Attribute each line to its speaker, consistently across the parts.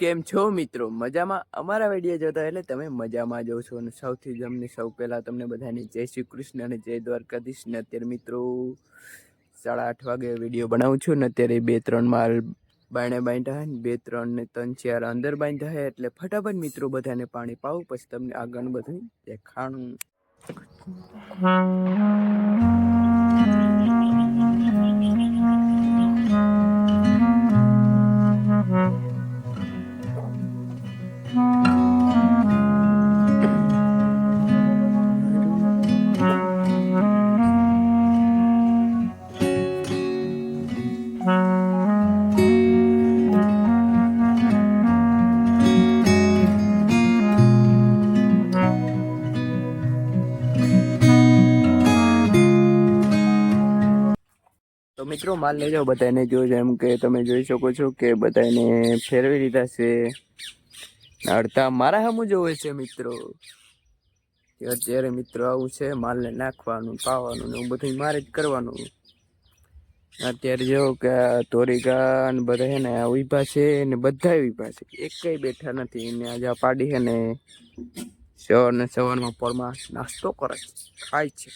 Speaker 1: કેમ છો મિત્રો? મજામાં? અમારા વીડિયો જોતા એટલે તમે મજામાં જો છો અને સૌથી જમની સૌ પહેલાં તમને બધાની જય શ્રી કૃષ્ણ અને જય દ્વારકાધીશ. ને અત્યારે મિત્રો સાડા આઠ વાગે વીડિયો બનાવું છું. ને અત્યારે બે ત્રણ માલ બાયણે બાંધ્યા ને, બે ત્રણ ને ત્રણ ચાર અંદર બાંધ્યા હે. એટલે ફટાફટ મિત્રો બધાને પાણી પાવું. પછી તમને આગળ બધું દેખાણું. મિત્રો માલ લઈ જાઓ બધાને જો એમ કે તમે જોઈ શકો છો કે બધાને ફેરવી દીધા છે. અડધા મારા હમું જોવે છે મિત્રો. કે અત્યારે મિત્રો આવું છે, માલને નાખવાનું, પાવાનું ને બધું મારે જ કરવાનું. અત્યારે જો કે તોરિકા ને બધા છે ને ઊભા છે ને બધા ઊભા છે. એક કઈ બેઠા નથી. ને આજે પાડી છે ને સવાર ને સવારમાં પોરમાં નાસ્તો કરે છે. ખાય છે.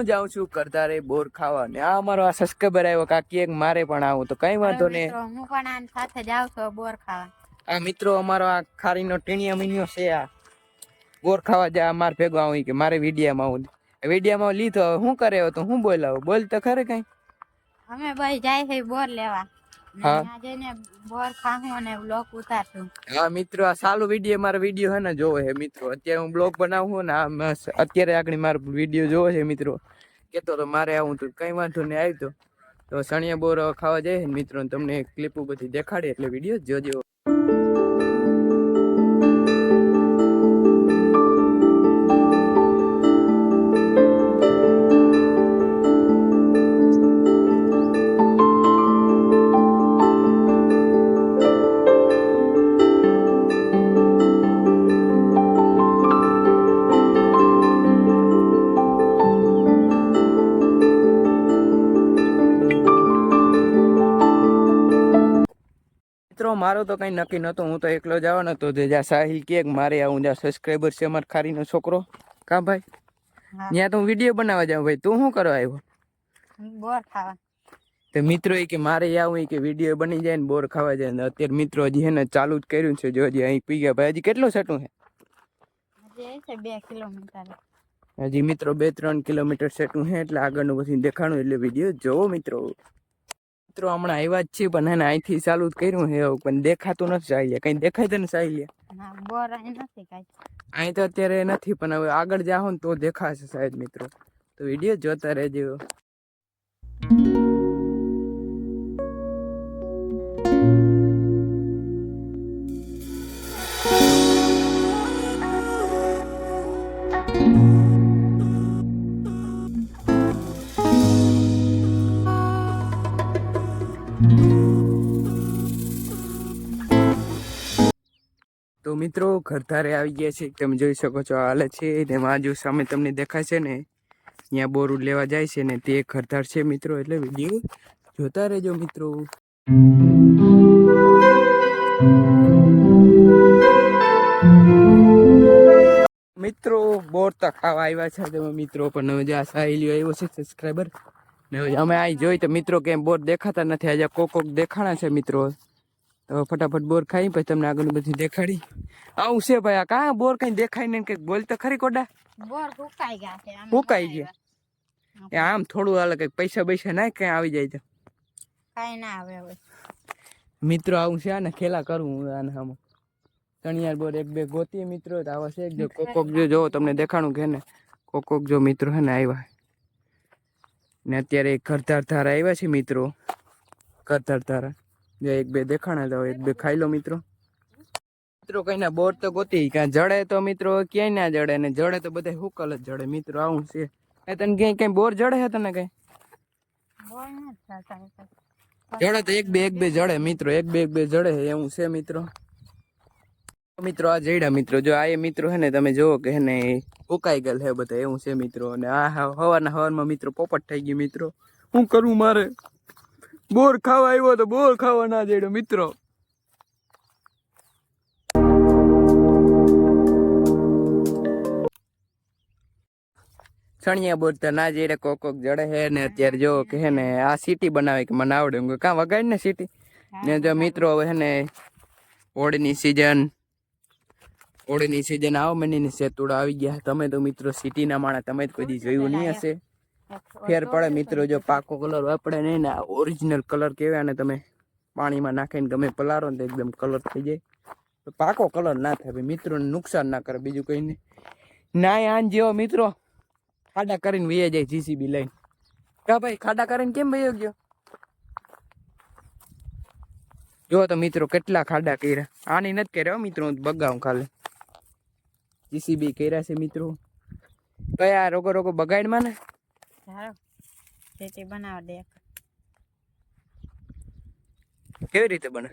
Speaker 1: હું જાઉં છું કરતારે બોર ખાવા ને આ અમારો આ સબસ્ક્રાઈબર આવ્યો કાકી એક મારે પણ આવું તો કઈ વાંધો ને
Speaker 2: હું પણ આની સાથે જાઉં છું બોર ખાવા.
Speaker 1: આ મિત્રો અમારો આ ખારીનો ટીણીયા મીનિયો છે આ. બોર ખાવા જા માર ભેગો આવું કે મારે વિડીયામાં આવું. વિડીયામાં લીધો હવે શું કરે તો હું બોલાવું? બોલ તો ખરે કઈ.
Speaker 2: અમે ભાઈ જાય છે બોર લેવા.
Speaker 1: હા. હા મિત્રો આ સાલું વીડિયો મારો વીડિયો હે ને જોવો છે મિત્રો. અત્યારે હું બ્લોગ બનાવું ને આ અત્યારે આગળ મારો વીડિયો જોવો છે મિત્રો. કેતો તો મારે આવું તો કઈ વાંધો નહીં આવ્યું તો શણિયા બોર ખાવા જાય ને મિત્રો તમને ક્લિપો બધી દેખાડે એટલે વીડિયો જોજો. મારો તો કંઈ નક્કી નહોતો હું તો એકલો જવાનો હતો. જે જ્યાં સાહિલ કે મારે આવું જ્યાં સબસ્ક્રાઈબર છે અમાર ખારીનો છોકરો. કા ભાઈ? ત્યાં તો હું વીડિયો બનાવવા જાઉં. ભાઈ તું શું કરવા આવ્યો?
Speaker 2: બોર ખાવા.
Speaker 1: તો મિત્રો એ કે મારે આવું કે વીડિયો બની જાય ને બોર ખાવા જાય ને અત્યારે મિત્રો હજી હે ને ચાલુ જ કર્યું છે જો હજી અહીં પી ગયા. ભાઈ હજી કેટલું સેટું
Speaker 2: છે? બે કિલોમીટર.
Speaker 1: હજી મિત્રો બે ત્રણ કિલોમીટર સેટું છે એટલે આગળનું પછી દેખાણું એટલે વીડિયો જોવો મિત્રો. મિત્રો હમણાં આવ્યા જ છે પણ એને અહીંથી ચાલુ જ કર્યું છે એવું પણ દેખાતું નથી સાહિલ્યા કઈ દેખાય તો
Speaker 2: ને અહીં
Speaker 1: અહીં તો અત્યારે નથી પણ હવે આગળ જાઓ ને તો દેખાશે સાહેબ મિત્રો. તો વીડિયો જોતા રહેજો. તો મિત્રો ઘરધારે આવી ગયા છે. તમે જોઈ શકો છો હાલે છે તેમાં જો સામે તમને દેખાય છે ને. ત્યાં બોરું લેવા જાય છે ને તે ઘરધાર છે મિત્રો, એટલે વીડિયો જોતા રહેજો મિત્રો. મિત્રો, બોર તો ખાવા આવ્યા છે. તમે મિત્રો, પણ હવે જે આ સાહેલીઓ આવ્યો છે સબસ્ક્રાઈબર અમે અહીં જોઈ તો મિત્રો કેમ બોર દેખાતા નથી. આજે કોક કોક દેખાણા છે મિત્રો. તો ફટાફટ બોર ખાઈ પછી તમને આગળ બધી દેખાડી. આવું છે ભાઈ આ કાં બોર કઈ દેખાય ને કંઈક બોલ તો ખરી કોડા.
Speaker 2: બોર ફૂકાઈ ગયા છે અમે
Speaker 1: ગયા. એ આમ થોડું હાલે કંઈક પૈસા પૈસા ના કઈ આવી જાય તો.
Speaker 2: આવ્યા. ના આવે હવે.
Speaker 1: મિત્રો આવું છે આને ખેલા કરવું હું આને આમ. તણિયાર બોર એક બે ગોતી મિત્રો તો આવા છે જો કોક કોક જો જો તમને દેખાણું કે ને. કોક કોક જો મિત્રો હે ને આવ્યા ને અત્યારે ઘરધાર ધારા આવ્યા છે મિત્રો. ઘરધાર ધારા. જો એક બે દેખાણા તો એક બે ખાઈ લો મિત્રો. મિત્રો કઈ ના બોર તો ગોતી કાં જડે તો મિત્રો ક્યાંય ના જડે ને જડે તો બધા હુકલ જ જડે. મિત્રો આવું છે. એ તને ક્યાંય કઈ બોર જડે છે તને કઈ. જડે તો એક બે એક બે જડે મિત્રો એક બે એક બે જડે એવું છે મિત્રો. મિત્રો, આ જઈડા મિત્રો, જો આ એ મિત્રો હે ને, તમે જોવો કે ને ઉકાઈ ગયેલ હે બધા, એવું છે મિત્રો. અને આ હવાના હવારમાં મિત્રો પોપટ થઈ ગયું મિત્રો. શું કરવું મારે? બોર ખાવા આવ્યો તો બોર ખાવા ના જઈડો મિત્રો. સણિયા બોર તો ના જઈડે કોક કોક જડે હે ને, અત્યારે જો કે હે ને, આ સીટી બનાવે કે મને આવડે. કાં વગાડ ને સીટી ને જો મિત્રો હવે હે ને, હોળીની સિઝન હોળીની સિઝન આવો એની સેતુડા આવી ગયા. તમે તો મિત્રો સિટીના માણસ તમે તો કોઈ જોયું નહીં હશે. ફેર પડે મિત્રો જો પાકો કલર વાપરે નહીં ને ઓરિજિનલ કલર કહેવાય ને તમે પાણીમાં નાખીને ગમે પલારો ને એકદમ કલર થઈ જાય. તો પાકો કલર ના થાય ભાઈ મિત્રોને નુકસાન ના કરે બીજું કંઈ નહીં. ના આન જેવો મિત્રો ખાડા કરીને વહી જાય જીસીબી લઈને. કા ભાઈ ખાડા કરીને કેમ વહી ગયો? જો તો મિત્રો કેટલા ખાડા કર્યા. આની નથી કર્યા હો મિત્રો બગાવું ખાલી. જીસીબી કર્યા છે મિત્રો. કયા રોગો રોગો બગાડમાં ને?
Speaker 2: સારું દે
Speaker 1: કેવી રીતે બને?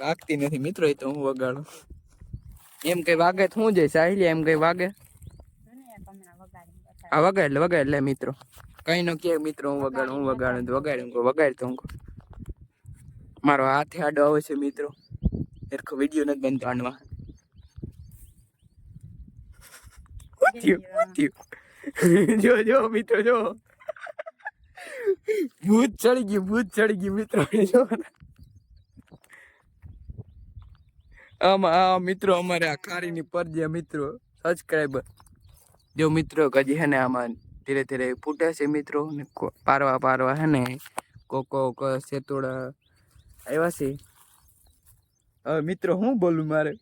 Speaker 1: વાગતી નથી મિત્રો એ તો હું વગાડું. એમ કઈ વાગે તો શું જઈશ સાહેલી એમ કઈ વાગે? આ વગાડ વગાડ લે મિત્રો. કઈ નો કે મિત્રો, હું વગાડ, હું વગાડું વગાડું વગાડ તો હું મારો હાથે આડો આવે છે મિત્રો. એરખો વીડિયો નથી બનતો થયું. જો જો, મિત્રો, જો. ભૂત ચડી ગયું, ભૂત ચડી ગયું, મિત્રો. જો. આમાં મિત્રો, અમારે આ કારીની પરજે મિત્રો સબસ્ક્રાઈબર જો, મિત્રો કજી હે ને આમાં ધીરે ધીરે ફૂટે છે મિત્રો. ને પારવા પારવા હે ને કોકો સેતુડા આવ્યા છે. હવે મિત્રો હું બોલું મારે?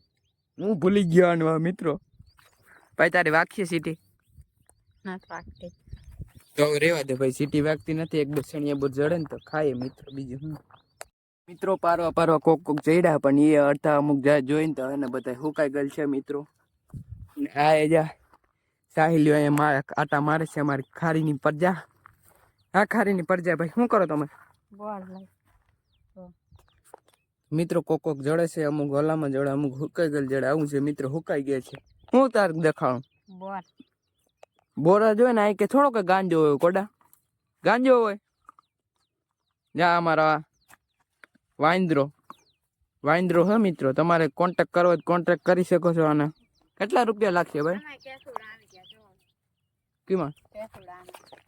Speaker 1: હું ભૂલી ગયો આનું મિત્રો. ભાઈ તારે વાગશે સીટી તો રેવા દે ભાઈ સીટી વાગતી નથી. એક બે બહુ જડે ને તો ખાઈએ મિત્રો બીજું હું. મિત્રો પારવા પારવા કોક કોક જઈડા પણ એ અડધા અમુક જોઈને તો એને બધા હુકાઈ ગયેલ છે મિત્રો. આ એ જા. સાહિલ્યો અહીંયા આટા મારે છે અમારી ખારીની પરજા. હા ખારીની પરજા ભાઈ શું કરો તમે? મિત્રો કોક કોક જડે છે અમુક ગલામાં જડે અમુક હુકાઈ ગયેલ જડે. આવું છે મિત્રો હુકાઈ ગયા છે. હું તાર દેખાડું?
Speaker 2: બોરા
Speaker 1: જોઈએ ને આ કે થોડો કે ગાંજો હોય કોડા? ગાંજો હોય? જા અમારા વાંદરો. વાંદરો હે મિત્રો. તમારે કોન્ટેક કરવો કોન્ટેક કરી શકો છો આને. કેટલા રૂપિયા લાગશે ભાઈ
Speaker 2: આમાં કેસુડા આવી ગયા જો
Speaker 1: કેમાં?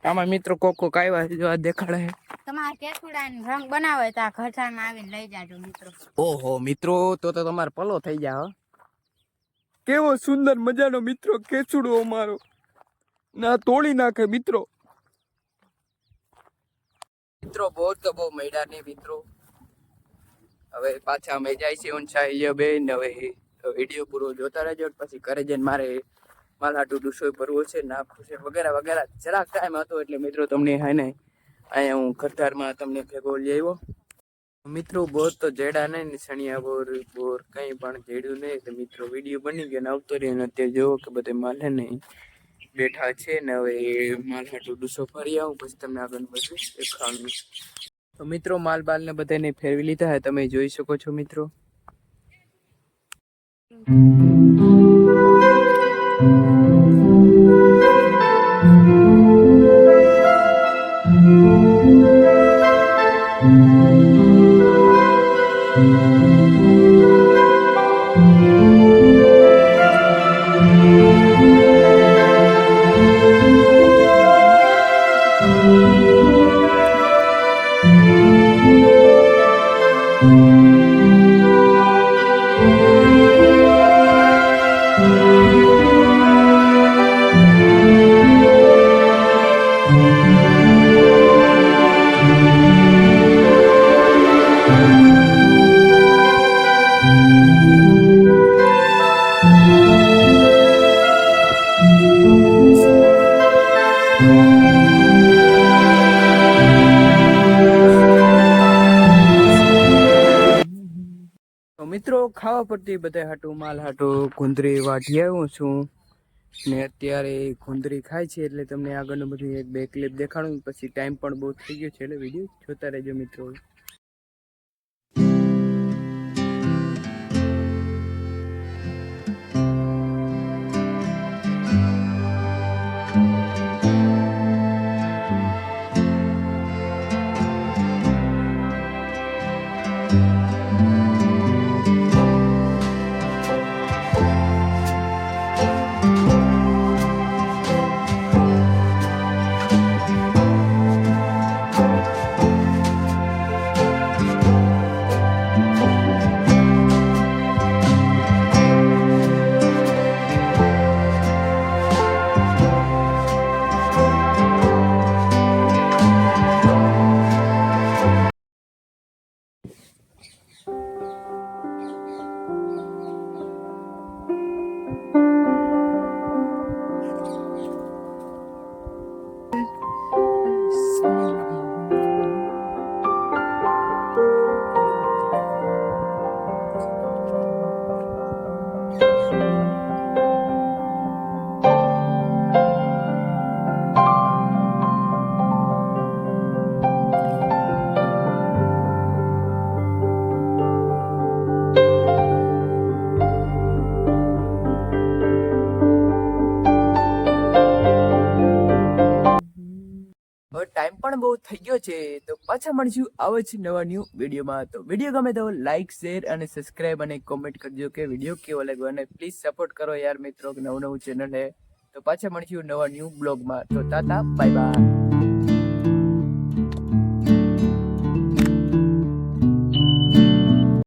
Speaker 2: આમાં.
Speaker 1: મિત્રો કોકો કાયવા જો આ દેખાડે છે.
Speaker 2: તમારા કેસુડા રંગ બનાવે તો આ ઘરસામાં આવીને લઈ જાજો મિત્રો.
Speaker 1: ઓહો મિત્રો તો તો તમારે પલો થઈ હો. કેવો સુંદર મજાનો મિત્રો કેસુડો અમારો. ના તોડી નાખે મિત્રો. મિત્રો બહુ તો બહુ મળ્યા ને મિત્રો. હવે પાછા અમે જાય છે ઊંચાઈ બેન હવે વીડિયો પૂરો જોતા રહેજો પછી કરે જઈને મારે માલાટુ ડુસોય ભરવો છે નાખવું છે વગેરે વગેરે. જરાક ટાઈમ હતો એટલે મિત્રો તમને હે ને, અહીંયા હું ખરધારમાં તમને ભેગો લઈ આવ્યો. મિત્રો બોર તો જેડા નહીં ને સણિયા બોર બોર કંઈ પણ જેડ્યું નહીં એટલે મિત્રો વીડિયો બની ગયો ને આવતો રહ્યો ને અત્યારે જોવો કે બધે માલે નહીં બેઠા છે ને હવે માલ હાટું ડૂસો ફરી આવું, પછી તમને આગળ બધું દેખાડું. તો મિત્રો માલ બાલ ને બધાને ફેરવી લીધા હે, તમે જોઈ શકો છો મિત્રો. મિત્રો, ખાવા પડતી બધા હાટું, માલ હાટું કુંદરી વાટી આવ્યો છું. ને અત્યારે કુંદરી ખાય છે, એટલે તમને આગળનું બધું એક બે ક્લિપ દેખાડું. પછી ટાઈમ પણ બહુ થઈ ગયો છે, એટલે વીડિયો જોતા રહેજો મિત્રો. બહુ થઈ ગયો છે. તો પાછા મળશું આવો જ નવા ન્યૂ વિડીયોમાં તો વીડિયો ગમે તો લાઈક શેર અને સબસ્ક્રાઇબ અને કોમેન્ટ કરજો કે વીડિયો કેવો લાગ્યો અને પ્લીઝ સપોર્ટ કરો યાર મિત્રો નવું નવું ચેનલ હે તો પાછા મળશું નવા ન્યૂ બ્લોગમાં તો તાતા બાય બાય